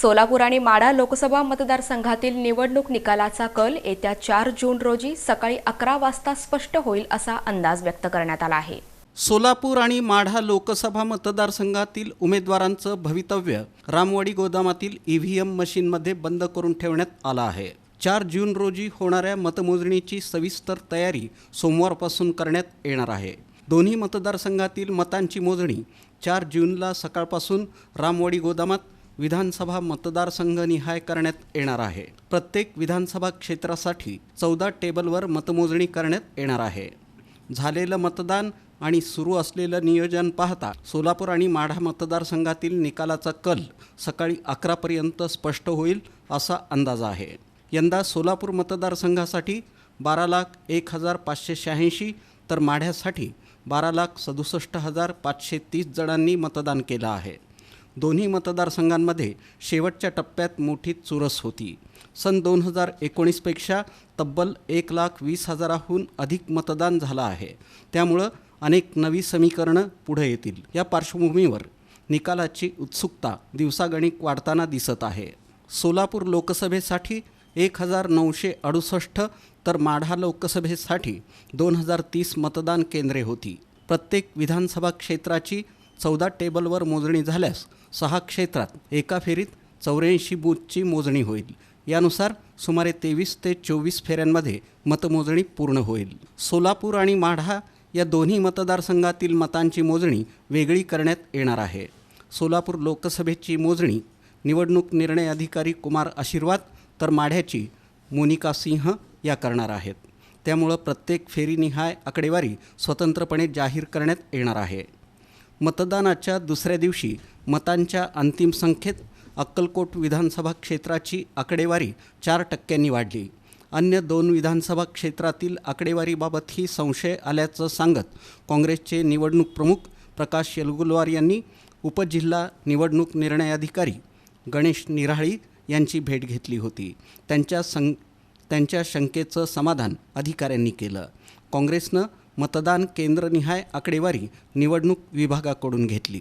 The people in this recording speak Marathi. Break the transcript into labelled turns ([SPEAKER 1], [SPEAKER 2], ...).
[SPEAKER 1] सोलापूर आणि माढा लोकसभा मतदारसंघातील निवडणूक निकालाचा कल येत्या चार जून रोजी सकाळी अकरा वाजता स्पष्ट होईल असा अंदाज व्यक्त करण्यात आला आहे.
[SPEAKER 2] सोलापूर आणि माढा लोकसभा मतदारसंघातील उमेदवारांचं भवितव्य रामवाडी गोदामातील ई व्ही एम मशीनमध्ये बंद करून ठेवण्यात आलं आहे. चार जून रोजी होणाऱ्या मतमोजणीची सविस्तर तयारी सोमवारपासून करण्यात येणार आहे. दोन्ही मतदारसंघातील मतांची मोजणी चार जूनला सकाळपासून रामवाडी गोदामात विधानसभा मतदारसंघनिहाय करण्यात येणार आहे. प्रत्येक विधानसभा क्षेत्रासाठी चौदा टेबलवर मतमोजणी करण्यात येणार आहे. झालेलं मतदान आणि सुरू असलेलं नियोजन पाहता सोलापूर आणि माढा मतदारसंघातील निकालाचा कल सकाळी अकरापर्यंत स्पष्ट होईल असा अंदाज आहे. यंदा सोलापूर मतदारसंघासाठी बारा लाख एक हजार पाचशे शहाऐंशी तर माढ्यासाठी बारा लाख सदुसष्ट हजार पाचशे तीस जणांनी मतदान केलं आहे. दोन्ही मतदारसंघांमध्ये शेवटच्या टप्प्यात मोठी चुरस होती. सन दोन हजार एकोणीसपेक्षा तब्बल एक लाख वीस हजाराहून अधिक मतदान झालं आहे. त्यामुळं अनेक नवी समीकरणं पुढे येतील. या पार्श्वभूमीवर निकालाची उत्सुकता दिवसागणिक वाढताना दिसत आहे. सोलापूर लोकसभेसाठी एक हजार नऊशे अडुसष्ट तर माढा लोकसभेसाठी दोन हजार तीस मतदान केंद्रे होती. प्रत्येक विधानसभा क्षेत्राची चौदा टेबलवर मोजणी झाल्यास सहा क्षेत्रात एका फेरीत चौऱ्याऐंशी बूथची मोजणी होईल. यानुसार सुमारे तेवीस ते चोवीस फेऱ्यांमध्ये मतमोजणी पूर्ण होईल. सोलापूर आणि माढा या दोन्ही मतदारसंघातील मतांची मोजणी वेगळी करण्यात येणार आहे. सोलापूर लोकसभेची मोजणी निवडणूक निर्णय अधिकारी कुमार आशीर्वाद तर माढ्याची मोनिका सिंह या करणार आहेत. त्यामुळं प्रत्येक फेरीनिहाय आकडेवारी स्वतंत्रपणे जाहीर करण्यात येणार आहे. मतदानाच्या दुसऱ्या दिवशी मतांच्या अंतिम संख्येत अक्कलकोट विधानसभा क्षेत्राची आकडेवारी चार टक्क्यांनी वाढली. अन्य दोन विधानसभा क्षेत्रातील आकडेवारीबाबतही संशय आल्याचं सांगत काँग्रेसचे निवडणूक प्रमुख प्रकाश येलगुलवार यांनी उपजिल्हा निवडणूक निर्णय अधिकारी गणेश निराळी यांची भेट घेतली होती. त्यांच्या सं त्यांच्या शंकेचं समाधान अधिकाऱ्यांनी केलं. काँग्रेसनं मतदान केंद्रनिहाय आकडेवारी निवडणूक विभागाकडून घेतली.